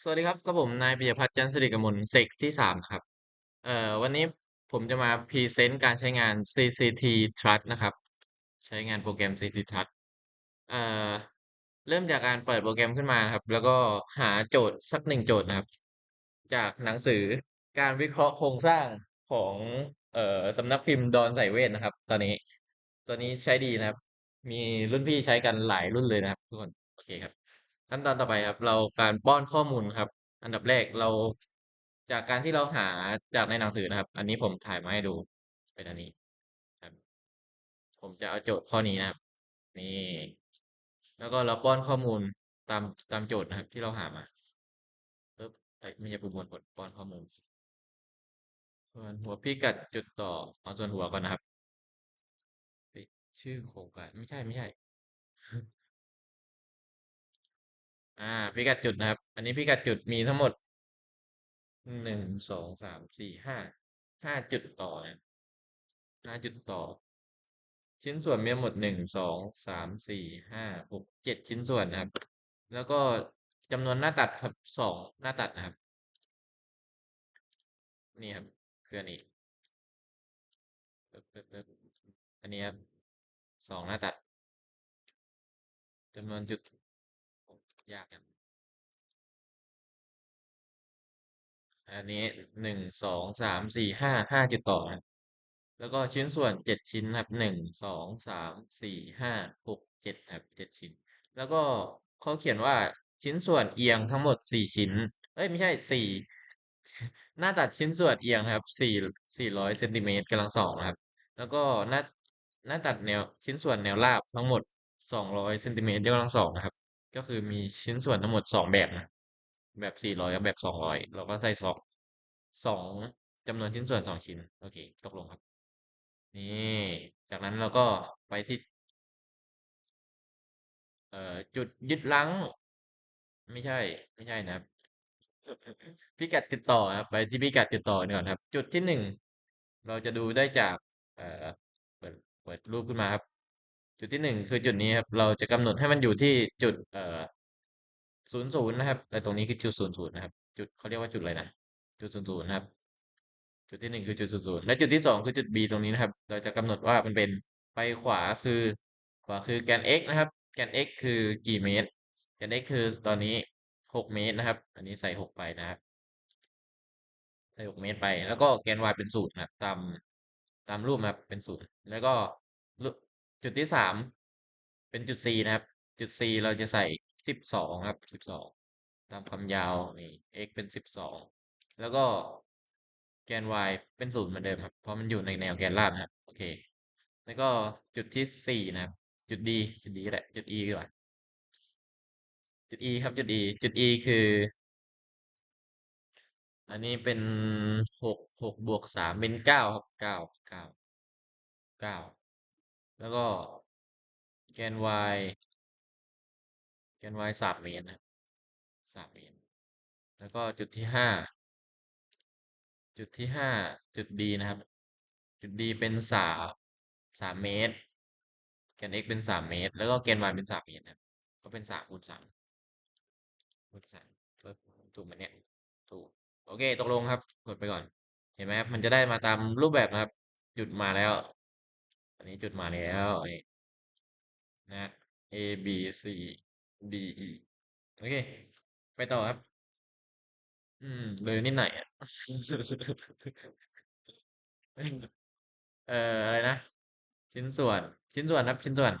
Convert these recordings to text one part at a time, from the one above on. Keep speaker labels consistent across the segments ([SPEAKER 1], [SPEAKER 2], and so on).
[SPEAKER 1] สวัสดีครับกับผมนายปิยพัฒน์จันทร์สิริกมลเซกที่สามนะครับ เอ่อวันนี้ผมจะมาพรีเซนต์การใช้งาน CCT Trust นะครับ ใช้งานโปรแกรม CCT Trust เอ่อเริ่มจากการเปิดโปรแกรมขึ้นมาครับ แล้วก็หาโจทย์สักหนึ่งโจทย์นะครับ จากหนังสือการวิเคราะห์โครงสร้างของเอ่อสำนักพิมพ์ดอนไสเวทนะครับ ตอนนี้ ตัวนี้ใช้ดีนะครับ มีรุ่นพี่ใช้กันหลายรุ่นเลยนะครับทุกคนโอเคครับ ขั้นตอนต่อไปครับ เราการป้อนข้อมูลครับ อันดับแรกเราจากการที่เราหาจากในหนังสือนะครับ อันนี้ผมถ่ายมาให้ดูเป็นอันนี้ครับ ผมจะเอาโจทย์ข้อนี้นะครับ นี่ แล้วก็เราป้อนข้อมูลตามตามโจทย์นะครับ ที่เราหามาปึ๊บไม่ใช่ประมวลผลป้อนข้อมูลส่วนหัวพิกัดจุดต่อเอาส่วนหัวก่อนนะครับชื่อโครงการไม่ใช่ไม่ใช่ อ่า พิกัดจุดนะครับ อันนี้พิกัดจุดมีทั้งหมดหนึ่งสองสามสี่ห้าห้าจุดต่อนะห้าจุดต่อ ชิ้นส่วนมีทั้งหมดหนึ่งสองสามสี่ห้าหกเจ็ดชิ้นส่วนนะครับ แล้วก็จำนวนหน้าตัดครับสองหน้าตัดนะครับ นี่ครับคืออันนี้อันนี้ครับสองหน้าตัดจำนวนจุด ยากกัน อันนี้หนึ่งสองสามสี่ห้าห้าจุดต่อนะแล้วก็ชิ้นส่วนเจ็ดชิ้นครับหนึ่งสองสามสี่ห้าหกเจ็ดครับเจ็ดชิ้น แล้วก็เขาเขียนว่าชิ้นส่วนเอียงทั้งหมดสี่ชิ้น เอ้ยไม่ใช่สี่หน้าตัดชิ้นส่วนเอียงครับสี่สี่ร้อยเซนติเมตรกำลังสองครับ แล้วก็หน้าหน้าตัดแนวชิ้นส่วนแนวราบทั้งหมดสองร้อยเซนติเมตรยกกำลังสองนะครับ ก็คือมีชิ้นส่วนทั้งหมดสองแบบนะ แบบสี่ร้อยกับแบบสองร้อยเราก็ใส่สองสองจำนวนชิ้นส่วนสองชิ้น โอเค ตกลงครับ นี่ จากนั้นเราก็ไปที่เอ่อจุดยึดรั้งไม่ใช่ ไม่ใช่นะครับ พิกัดติดต่อนะครับไปที่พิกัดติดต่อก่อนครับ จุดที่หนึ่งเราจะดูได้จาก เอ่อเปิดเปิดรูปขึ้นมาครับ จุดที่หนึ่งคือจุดนี้ครับเราจะกำหนดให้มันอยู่ที่จุดเอ่อศูนย์ศูนย์นะครับแต่ตรงนี้คือจุดศูนย์ศูนย์นะครับ จุดเขาเรียกว่าจุดอะไรนะจุดศูนย์ศูนย์นะครับ จุดที่หนึ่งคือจุดศูนย์ศูนย์และจุดที่สองคือจุด B ตรงนี้นะครับ เราจะกำหนดว่ามันเป็นไปขวาคือขวาคือแกน x นะครับ แกน x คือกี่เมตร แกน x คือตอนนี้หกเมตรนะครับ อันนี้ใส่หกไปนะครับ ใส่หกเมตรไป แล้วก็แกน y เป็นศูนย์นะครับ ตามตามรูปนะครับเป็นศูนย์แล้วก็ จุดที่สามเป็นจุด c นะครับ จุด c เราจะใส่สิบสองครับสิบสองตามความยาวนี่ x เป็นสิบสองแล้วก็แกน y เป็นศูนย์เหมือนเดิมครับ เพราะมันอยู่ในแนวแกนราบนะครับ โอเค แล้วก็จุดที่สี่นะครับ จุด d จุด d ก็ได้จุด e ดีกว่า จุด e ครับ จุด e จุด e คือ อันนี้เป็นหกหกบวกสามเป็นเก้าครับเก้าเก้าเก้า แล้วก็แกน y แกน y สามเมตรนะสามเมตร แล้วก็จุดที่ห้าจุดที่ห้าจุด D นะครับ จุด D เป็นสามสามเมตร แกน x เป็นสามเมตร แล้วก็แกน y เป็นสามเมตรนะก็เป็นสามคูณสามคูณสามถูกไหมเนี่ยถูกโอเค ตกลงครับ กดไปก่อน เห็นไหมครับ มันจะได้มาตามรูปแบบนะครับจุดมาแล้ว นนี้จุดมาแล้วนี่นะ A B C D E โอเค ไปต่อครับ อืม เลยนิดหน่อยอะเอ่ออะไรนะ ชิ้นส่วน ชิ้นส่วนครับ ชิ้นส่วน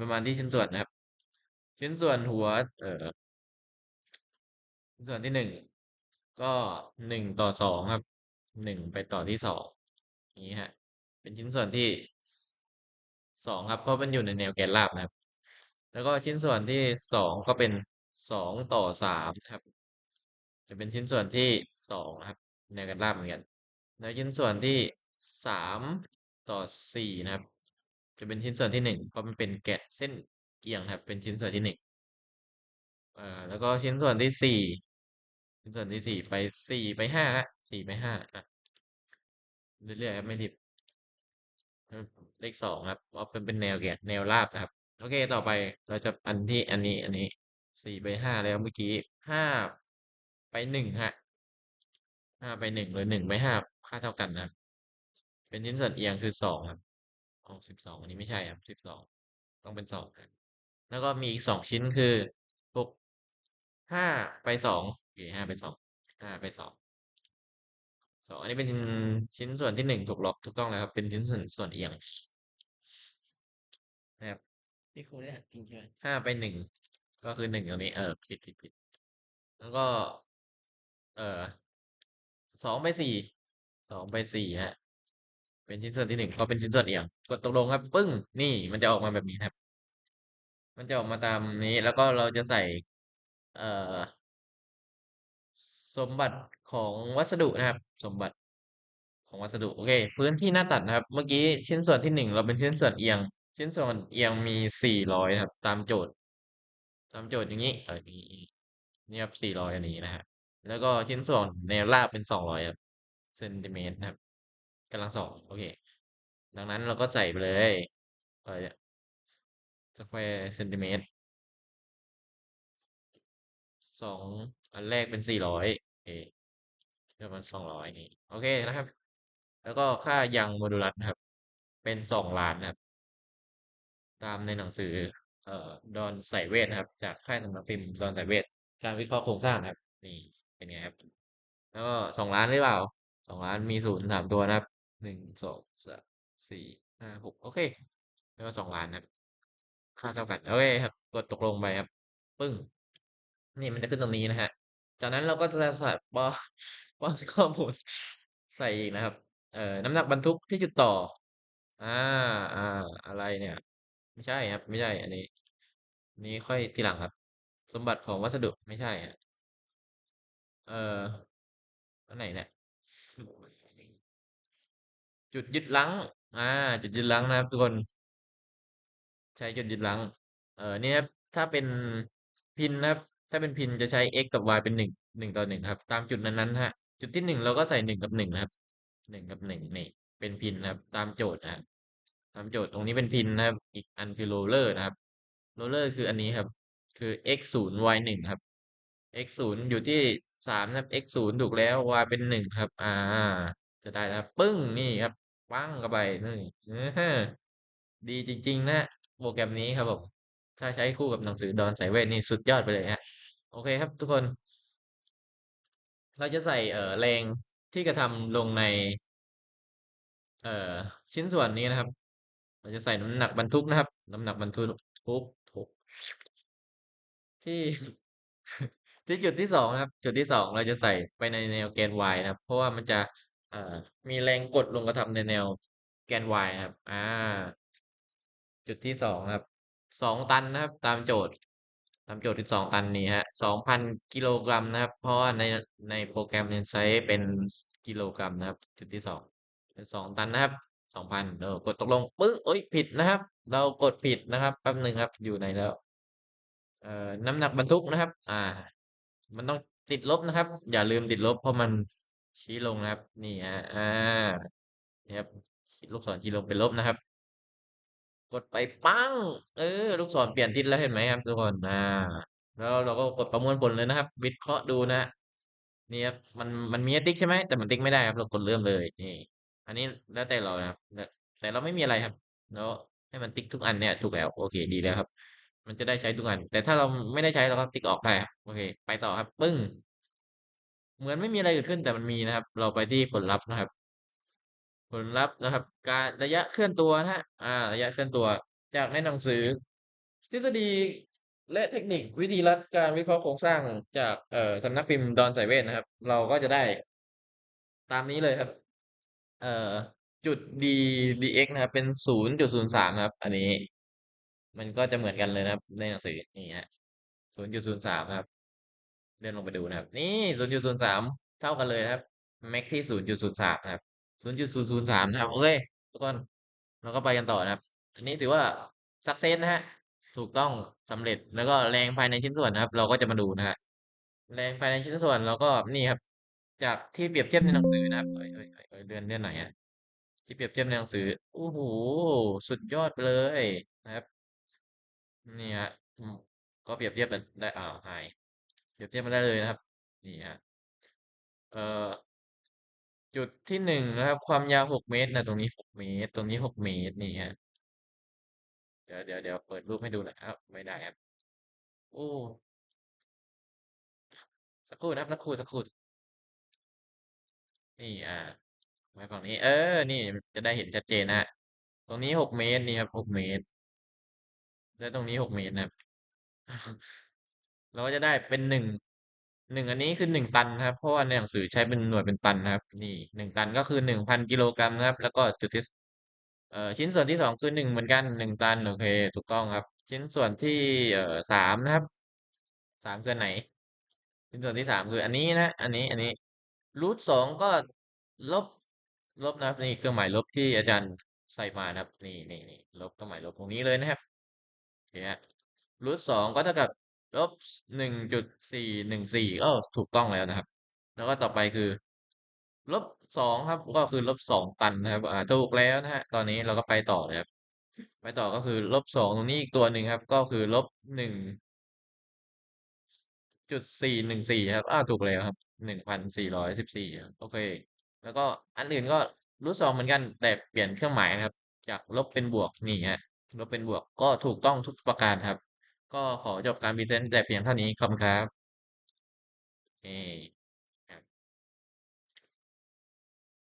[SPEAKER 1] ประมาณที่ชิ้นส่วนนะครับ ชิ้นส่วนหัว เอ่อชิ้นส่วนที่หนึ่งก็หนึ่งต่อสองครับหนึ่งไปต่อที่สองอย่างนี้ฮะ เป็นชิ้นส่วนที่ สองครับ เพราะมันอยู่ในแนวแกนราบนะครับ แล้วก็ชิ้นส่วนที่สองก็เป็นสองต่อสามครับ จะเป็นชิ้นส่วนที่สองนะครับ แนวแกนราบเหมือนกัน แล้วชิ้นส่วนที่สามต่อสี่นะครับ จะเป็นชิ้นส่วนที่หนึ่งเพราะมันเป็นแกะเส้นเอียงครับ เป็นชิ้นส่วนที่หนึ่งอ่าแล้วก็ชิ้นส่วนที่สี่ชิ้นส่วนที่สี่ไปสี่ไปห้าฮะสี่ไปห้าอะเรื่อยๆครับไม่รีบ เลขสองครับเพราะเป็นเป็นแนวแกะแนวราบนะครับ โอเคต่อไปเราจะอันที่อันนี้อันนี้สี่ไปห้าแล้วเมื่อกี้ห้าไปหนึ่งฮะห้าไปหนึ่งหรือหนึ่งไปห้าค่าเท่ากันนะเป็นชิ้นส่วนเอียงคือสองครับอ๋อสิบสองอันนี้ไม่ใช่ครับสิบสองต้องเป็นสองครับแล้วก็มีอีกสองชิ้นคือหกห้าไปสองโอเคห้าไปสองห้าไปสองสองอันนี้เป็นชิ้นส่วนที่หนึ่งถูกลบถูกต้องแล้วครับเป็นชิ้นส่วนส่วนเอียง นะครับ
[SPEAKER 2] พี่ครูได้หัดจริงใช่ไหม
[SPEAKER 1] ห้าไปหนึ่งก็คือหนึ่งตรงนี้ เออผิดผิดผิดแล้วก็ เออสองไปสี่สองไปสี่ฮะ เป็นชิ้นส่วนที่หนึ่งก็เป็นชิ้นส่วนเอียงกดตกลงครับ ปึ้ง นี่มันจะออกมาแบบนี้ครับ มันจะออกมาตามนี้ แล้วก็เราจะใส่ เอ่อ สมบัติของวัสดุนะครับ สมบัติของวัสดุโอเค พื้นที่หน้าตัดนะครับ เมื่อกี้ชิ้นส่วนที่หนึ่งเราเป็นชิ้นส่วนเอียง ชิ้นส่วนเอียงมีสี่ร้อยครับ ตามโจทย์ ตามโจทย์อย่างนี้เออนี่นี่ครับสี่ร้อยอันนี้นะฮะแล้วก็ชิ้นส่วนแนวราบเป็นสองร้อยครับเซนติเมตรนะครับกำลังสองโอเค ดังนั้นเราก็ใส่ไปเลยอะไรเนี่ยสแควร์เซนติเมตรสองอันแรกเป็นสี่ร้อยโอเคเดี๋ยวมันสองร้อยนี่โอเคนะครับ แล้วก็ค่ายังโมดูลัสครับ เป็นสองล้านครับ ตามในหนังสือ เอ่อดอนไสเวทนะครับ จากค่ายสำนักพิมพ์ดอนไสเวทการวิเคราะห์โครงสร้างนะครับ นี่เป็นไงครับ แล้วก็สองล้านหรือเปล่าสองล้านมีศูนย์สามตัวนะครับหนึ่งสองสามสี่ห้าหกโอเคแล้วก็สองล้านนะครับ ค่าเท่ากันโอเคครับกดตกลงไปครับ ปึ้ง นี่มันจะขึ้นตรงนี้นะฮะ จากนั้นเราก็จะใส่ป้อป้อนข้อมูลใส่อีกนะครับ เอ่อน้ำหนักบรรทุกที่จุดต่อ อ่าอ่า อะไรเนี่ย ไม่ใช่ครับ ไม่ใช่ อันนี้นี้ค่อยทีหลังครับ สมบัติของวัสดุไม่ใช่ฮะเอ่ออันไหนเนี่ยจุดยึดรั้งอ่า จุดยึดรั้งนะครับ ทุกคน ใช้จุดยึดรั้งเอ่อเนี่ยครับถ้าเป็นพินนะครับ ถ้าเป็นพินจะใช้ x กับ y เป็นหนึ่งหนึ่งต่อหนึ่งครับ ตามจุดนั้นๆฮะ จุดที่หนึ่งเราก็ใส่หนึ่งกับหนึ่งนะครับหนึ่งกับหนึ่งนี่ เป็นพินนะครับ ตามโจทย์นะ ครับตามโจทย์ตรงนี้เป็นพินนะครับ อีกอันคือโรลเลอร์นะครับโรลเลอร์คืออันนี้ครับ คือ x ศูนย์ y หนึ่งครับ x ศูนย์อยู่ที่สามนะครับ x ศูนย์ถูกแล้ว y เป็นหนึ่งครับ อ่า จะได้แล้วครับ ปึ้งนี่ครับปั้งเข้าไปนี่เออดีจริง ๆ นะโปรแกรมนี้ครับผมถ้าใช้คู่กับหนังสือดอนไสเวทนี่สุดยอดไปเลยฮะโอเคครับ ทุกคน เราจะใส่เอ่อแรงที่กระทำลงใน เอ่อชิ้นส่วนนี้นะครับ เราจะใส่น้ำหนักบรรทุกนะครับ น้ำหนักบรรทุกทุกทุกที่ ที่จุดที่สองนะครับ จุดที่สองเราจะใส่ไปในแนวแกน y นะครับ เพราะว่ามันจะมีแรงกดลงกระทำในแนวแกน y นะครับ อ่า จุดที่สองครับสองตันนะครับ ตามโจทย์ตามโจทย์ที่สองตันนี้ฮะสองพันกิโลกรัมนะครับ เพราะว่าในในโปรแกรมเนี่ยใช้เป็นกิโลกรัมนะครับ จุดที่สองเป็นสองตันนะครับ สองพันเรากดตกลงปึ้งเอ้ยผิดนะครับ เรากดผิดนะครับแป๊บหนึ่งครับอยู่ไหนแล้ว เอ่อน้ำหนักบรรทุกนะครับ อ่า มันต้องติดลบนะครับ อย่าลืมติดลบเพราะมันชี้ลงนะครับ นี่ฮะอ่านี่ครับลูกศรชี้ลงเป็นลบนะครับ กดไปปั้ง เออ ลูกศรเปลี่ยนทิศแล้วเห็นไหมครับทุกคนอ่า แล้วเราก็กดประมวลผลเลยนะครับ วิเคราะห์ดูนะนี่ครับมันมันมีติ๊กใช่ไหมแต่มันติ๊กไม่ได้ครับ เรากดเริ่มเลยนี่ อันนี้แล้วแต่เรานะครับ แต่เราไม่มีอะไรครับแล้วให้มันติ๊กทุกอันเนี่ยถูกแล้ว โอเค ดีแล้วครับ มันจะได้ใช้ทุกอัน แต่ถ้าเราไม่ได้ใช้เราก็ติ๊กออกได้ครับโอเค ไปต่อครับ ปึ้ง เหมือนไม่มีอะไรเกิดขึ้นแต่มันมีนะครับ เราไปที่ผลลัพธ์นะครับ ผลลัพธ์นะครับ การระยะเคลื่อนตัวนะฮะอ่า ระยะเคลื่อนตัว จากในหนังสือ ทฤษฎีและเทคนิควิธีรัดการวิเคราะห์โครงสร้างจากเอ่อสำนักพิมพ์ดอนไสเวทนะครับ เราก็จะได้ตามนี้เลยครับ เอ่อ จุด d dx นะครับ เป็นศูนย์จุดศูนย์สามครับ อันนี้ มันก็จะเหมือนกันเลยนะครับ ในหนังสือนี่ฮะศูนย์จุดศูนย์สามนะครับ เลื่อนลงไปดูนะครับ นี่ศูนย์จุดศูนย์สามเท่ากันเลยครับ แม็กที่ศูนย์จุดศูนย์สามนะครับศูนย์จุดศูนย์ศูนย์สามนะครับ โอเค ทุกคนเราก็ไปกันต่อนะครับ อันนี้ถือว่าสักเซสนะฮะ ถูกต้องสำเร็จ แล้วก็แรงภายในชิ้นส่วนนะครับ เราก็จะมาดูนะฮะ แรงภายในชิ้นส่วนเราก็นี่ครับ จากที่เปรียบเทียบในหนังสือนะครับ เดือนเดือนไหนอะที่เปรียบเทียบในหนังสือโอ้โหสุดยอดไปเลยนะครับนี่ฮะก็เปรียบเทียบกันได้อ้าวหายเปรียบเทียบมาได้เลยนะครับนี่ฮะเอ่อจุดที่หนึ่งนะครับ ความยาวหกเมตรนะตรงนี้หกเมตร ตรงนี้หกเมตรนี่ฮะเดี๋ยวเดี๋ยวเดี๋ยวเปิดรูปให้ดูหน่อยครับไม่ได้ครับโอ้สักครู่นะครับสักครู่สักครู่นี่อ่า ไว้ฝั่งนี้ เออ นี่จะได้เห็นชัดเจนนะฮะตรงนี้หกเมตรนี่ครับหกเมตร แล้วตรงนี้หกเมตรนะครับ เราก็จะได้เป็นหนึ่งหนึ่งอันนี้คือหนึ่งตันครับ เพราะว่าในหนังสือใช้เป็นหน่วยเป็นตันครับ นี่หนึ่งตันก็คือหนึ่งพันกิโลกรัมนะครับ แล้วก็จุดที่เอ่อชิ้นส่วนที่สองคือหนึ่งเหมือนกันหนึ่งตันโอเคถูกต้องครับ ชิ้นส่วนที่เอ่อสามนะครับสามคือไหน ชิ้นส่วนที่สามคืออันนี้นะ อันนี้อันนี้รูทสองก็ลบ ลบนะครับนี่เครื่องหมายลบที่อาจารย์ใส่มานะครับนี่นี่นี่ลบเครื่องหมายลบตรงนี้เลยนะครับโอเคฮะรูทสองก็เท่ากับลบหนึ่งจุดสี่หนึ่งสี่ก็ถูกต้องแล้วนะครับ แล้วก็ต่อไปคือลบสองครับก็คือลบสองตันนะครับอ่าถูกแล้วนะฮะตอนนี้เราก็ไปต่อเลยครับไปต่อก็คือลบสองตรงนี้อีกตัวหนึ่งครับ ก็คือลบหนึ่งจุดสี่หนึ่งสี่ครับอ้าถูกแล้วครับหนึ่งพันสี่ร้อยสิบสี่โอเค แล้วก็อันอื่นก็รูทสองเหมือนกันแต่เปลี่ยนเครื่องหมายนะครับ จากลบเป็นบวกนี่ฮะลบเป็นบวกก็ถูกต้องทุกประการครับ ก็ขอจบการพรีเซนต์แต่เพียงเท่านี้ขอบคุณครับเอ